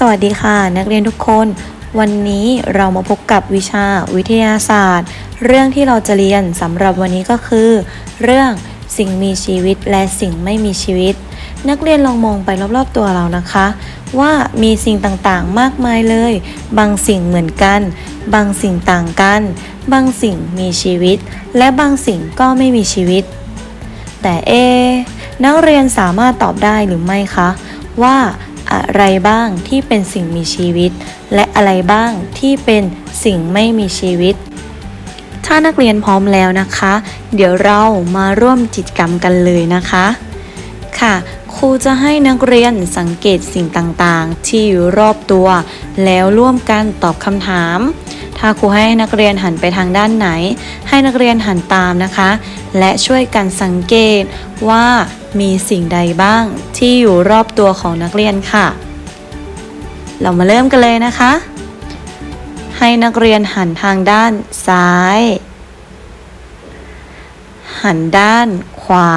สวัสดีค่ะ นักเรียนทุกคน วันนี้เรามาพบกับวิชาวิทยาศาสตร์ เรื่องที่เราจะเรียนสำหรับวันนี้ก็คือ เรื่องสิ่งมีชีวิตและสิ่งไม่มีชีวิต นักเรียนลองมองไปรอบๆตัวเรานะคะ ว่ามีสิ่งต่างๆมากมายเลย บางสิ่งเหมือนกัน บางสิ่งต่างกัน บางสิ่งมีชีวิต และบางสิ่งก็ไม่มีชีวิต แต่เอ นักเรียนสามารถตอบได้หรือไม่คะว่า อะไรบ้างที่เป็นสิ่งมีชีวิต และอะไรบ้างที่เป็นสิ่งไม่มีชีวิต ถ้านักเรียนพร้อมแล้วนะคะ เดี๋ยวเรามาร่วมกิจกรรมกันเลยนะคะ ค่ะ ครูจะให้นักเรียนสังเกตสิ่งต่างๆ ที่อยู่รอบตัว แล้วร่วมกันตอบคำถาม ถ้าครูให้นักเรียนหันไปทางด้านไหน ให้นักเรียนหันตามนะคะ และช่วยกันสังเกตว่ามีสิ่งใดบ้างที่อยู่รอบตัวของนักเรียนค่ะ เรามาเริ่มกันเลยนะคะ ให้นักเรียนหันทางด้านซ้าย หันด้านขวา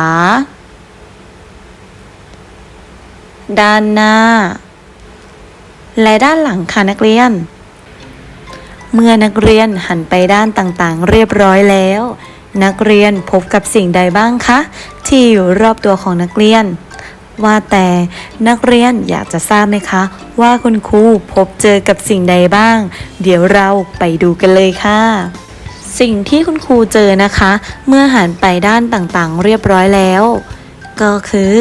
ด้านหน้า และด้านหลังค่ะนักเรียน เมื่อนักเรียนหันไปด้านต่างๆ เรียบร้อยแล้ว นักเรียนพบกับสิ่งใดบ้างคะ ที่อยู่รอบตัวของนักเรียน ว่าแต่นักเรียนอยากจะทราบไหมคะ ว่าคุณครูพบเจอกับสิ่งใดบ้าง เดี๋ยวเราไปดูกันเลยค่ะสิ่งที่คุณครูเจอนะคะ เมื่อหันไปด้านต่างๆ เรียบร้อยแล้ว ก็คือ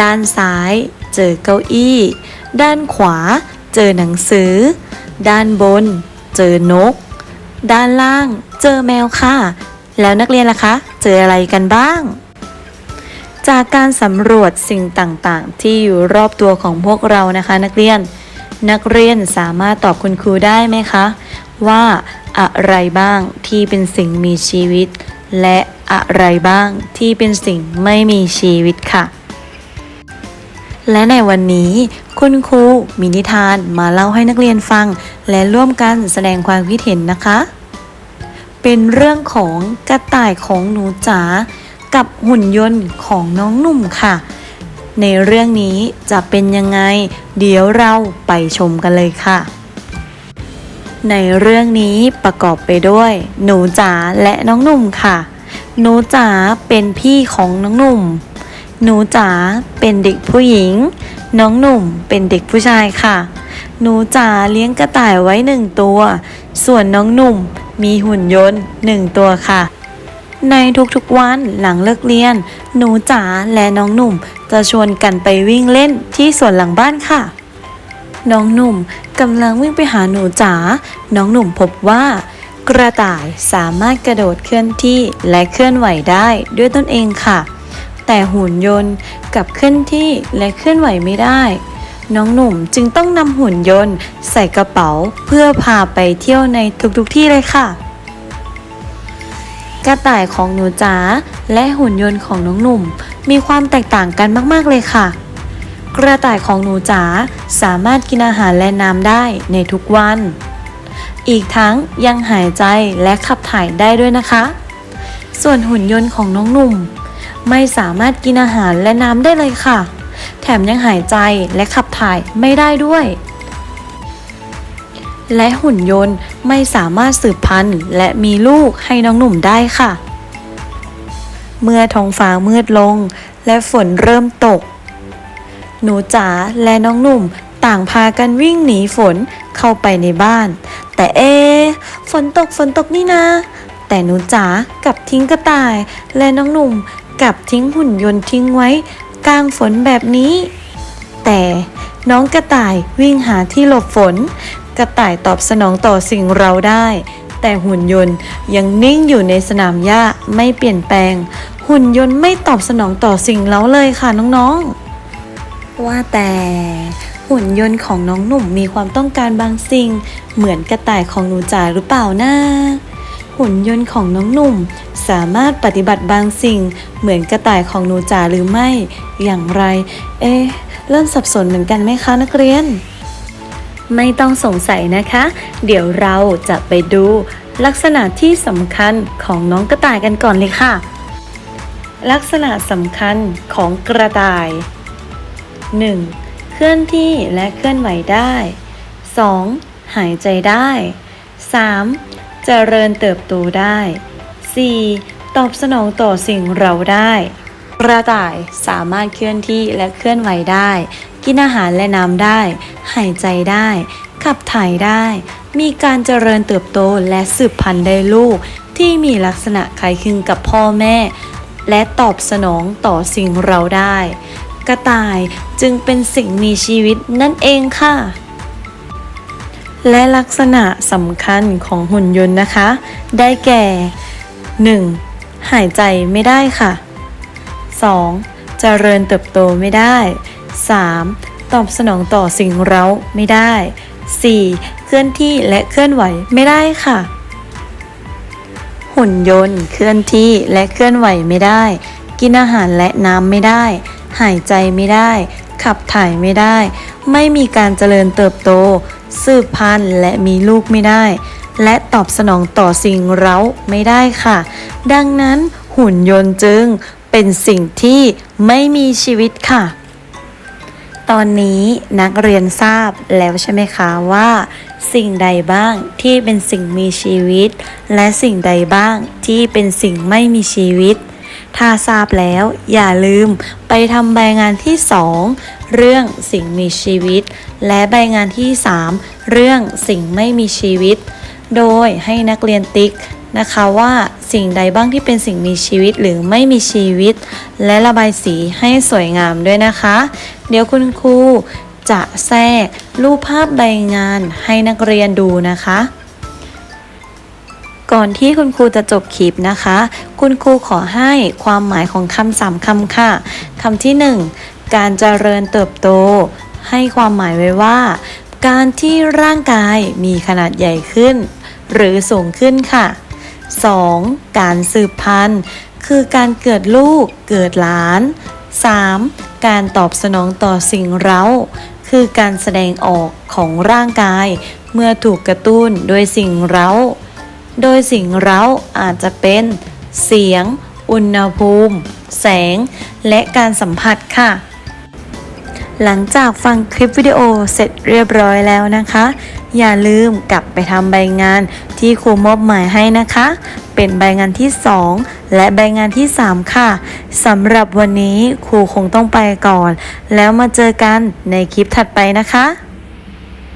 ด้านซ้ายเจอเก้าอี้ ด้านขวาเจอหนังสือ ด้านบน เจอนก ด้านล่างเจอแมวค่ะ แล้วนักเรียนล่ะคะ เจออะไรกันบ้าง จากการสำรวจสิ่งต่างๆ ที่อยู่รอบตัวของพวกเรานะคะ นักเรียน นักเรียนสามารถตอบคุณครูได้ไหมคะ ว่าอะไรบ้างที่เป็นสิ่งมีชีวิต และอะไรบ้างที่เป็นสิ่งไม่มีชีวิตค่ะ และในวันนี้คุณครูมีนิทานมาเล่าให้นักเรียนฟัง และร่วมกันแสดงความคิดเห็นนะคะ เป็นเรื่องของกระต่ายของหนูจ๋ากับหุ่นยนต์ของน้องหนุ่มค่ะ ในเรื่องนี้จะเป็นยังไง เดี๋ยวเราไปชมกันเลยค่ะ ในเรื่องนี้ประกอบไปด้วย หนูจ๋าและน้องหนุ่มค่ะ หนูจ๋าเป็นพี่ของน้องหนุ่ม หนูจ๋าเป็นเด็กผู้หญิง น้องหนุ่มเป็นเด็กผู้ชายค่ะ หนูจ๋าเลี้ยงกระต่ายไว้หนึ่งตัว ส่วนน้องหนุ่ม มีหุ่นยนต์หนึ่งตัวค่ะ ในทุกๆวันหลังเลิกเรียน หนูจ๋าและน้องหนุ่ม จะชวนกันไปวิ่งเล่นที่สวนหลังบ้านค่ะ น้องหนุ่มกำลังวิ่งไปหาหนูจ๋า น้องหนุ่มพบว่ากระต่ายสามารถกระโดดเคลื่อนที่และเคลื่อนไหวได้ด้วยตนเองค่ะ แต่หุ่นยนต์กับเคลื่อนที่และเคลื่อนไหวไม่ได้ น้องหนุ่มจึงต้องนำหุ่นยนต์ ใส่กระเป๋าเพื่อพาไปเที่ยวในทุกๆที่เลยค่ะ กระต่ายของหนูจ๋าและหุ่นยนต์ของน้องหนุ่ม มีความแตกต่างกันมากๆเลยค่ะ กระต่ายของหนูจ๋าสามารถกินอาหารและน้ำได้ในทุกวัน อีกทั้งยังหายใจและขับถ่ายได้ด้วยนะคะ ส่วนหุ่นยนต์ของน้องหนุ่ม ไม่สามารถกินอาหารและน้ำได้เลยค่ะ ถมยังหายใจและขับถ่ายไม่ได้ด้วย และหุ่นยนต์ไม่สามารถสืบพันธุ์และมีลูกให้น้องหนุ่มได้ค่ะ เมื่อท้องฟ้ามืดลง และฝนเริ่มตก หนูจ๋าและน้องหนุ่มต่างพากันวิ่งหนีฝนเข้าไปในบ้าน แต่เอ ฝนตกฝนตกนี่นะแต่หนูจ๋ากับทิ้งกระต่าย และน้องหนุ่มกับทิ้งหุ่นยนต์ทิ้งไว้ กลางฝนแบบนี้ แต่น้องกระต่ายวิ่งหาที่หลบฝน กระต่ายตอบสนองต่อสิ่งเราได้ แต่หุ่นยนต์ยังนิ่งอยู่ในสนามหญ้าไม่เปลี่ยนแปลง หุ่นยนต์ไม่ตอบสนองต่อสิ่งเราเลยค่ะน้องๆ ว่าแต่หุ่นยนต์ของน้องหนุ่มมีความต้องการบางสิ่ง เหมือนกระต่ายของหนูจ๋าหรือเปล่านะ หุ่นยนต์ของน้องหนุ่ม สามารถปฏิบัติบางสิ่ง เหมือนกระต่ายของหนูจ๋าหรือไม่ อย่างไร เอ๊เริ่มสับสนเหมือนกันไหมคะนักเรียน ไม่ต้องสงสัยนะคะ เดี๋ยวเราจะไปดูลักษณะที่สำคัญของน้องกระต่ายกันก่อนเลยค่ะ ลักษณะสำคัญของกระต่าย 1. เคลื่อนที่และเคลื่อนไหวได้ 2. หายใจได้ 3. เจริญเติบโตได้ 4. ตอบสนองต่อสิ่งเราได้ กระต่ายสามารถเคลื่อนที่และเคลื่อนไหวได้ กินอาหารและน้ำได้ หายใจได้ ขับถ่ายได้ มีการเจริญเติบโตและสืบพันธุ์ได้ลูก ที่มีลักษณะคล้ายคลึงกับพ่อแม่ และตอบสนองต่อสิ่งเราได้ กระต่ายจึงเป็นสิ่งมีชีวิตนั่นเองค่ะและลักษณะสำคัญของหุ่นยนต์นะคะ ได้แก่ 1. หายใจไม่ได้ค่ะ 2. เจริญเติบโตไม่ได้ 3. ตอบสนองต่อสิ่งเร้าไม่ได้ 4. เคลื่อนที่และเคลื่อนไหวไม่ได้ค่ะ หุ่นยนต์เคลื่อนที่และเคลื่อนไหวไม่ได้ กินอาหารและน้ำไม่ได้ หายใจไม่ได้ ขับถ่ายไม่ได้ ไม่มีการเจริญเติบโต สืบพันธุ์และมีลูกไม่ได้ และตอบสนองต่อสิ่งเร้าไม่ได้ค่ะ ดังนั้นหุ่นยนต์จึงเป็นสิ่งที่ไม่มีชีวิตค่ะ ตอนนี้นักเรียนทราบแล้วใช่ไหมคะว่า สิ่งใดบ้างที่เป็นสิ่งมีชีวิต และสิ่งใดบ้างที่เป็นสิ่งไม่มีชีวิต ถ้าทราบแล้วอย่าลืมไปทำใบงานที่ 2 เรื่องสิ่งมีชีวิต และใบงานที่ 3 เรื่องสิ่งไม่มีชีวิต โดยให้นักเรียนติ๊กนะคะว่าสิ่งใดบ้างที่เป็นสิ่งมีชีวิตหรือไม่มีชีวิต และระบายสีให้สวยงามด้วยนะคะ เดี๋ยวคุณครูจะแทรกรูปภาพใบงานให้นักเรียนดูนะคะ ก่อนที่คุณครูจะจบคลิปนะคะ คุณครูขอให้ความหมายของคำสามคำค่ะคำที่หนึ่งการเจริญเติบโต ให้ความหมายไว้ว่า การที่ร่างกายมีขนาดใหญ่ขึ้น หรือสูงขึ้นค่ะ 2. การสืบพันธุ์ คือการเกิดลูกเกิดหลาน 3. การตอบสนองต่อสิ่งเร้า คือการแสดงออกของร่างกาย เมื่อถูกกระตุ้นโดยสิ่งเร้า โดยสิ่งเร้าอาจจะเป็น เสียง อุณหภูมิ แสง และการสัมผัสค่ะ หลังจากฟังคลิปวิดีโอเสร็จเรียบร้อยแล้วนะคะ อย่าลืมกลับไปทำใบงานที่ครูมอบหมายให้นะคะ เป็นใบงานที่ 2 และใบงานที่ 3 ค่ะสำหรับวันนี้ครูคงต้องไปก่อน แล้วมาเจอกันในคลิปถัดไปนะคะ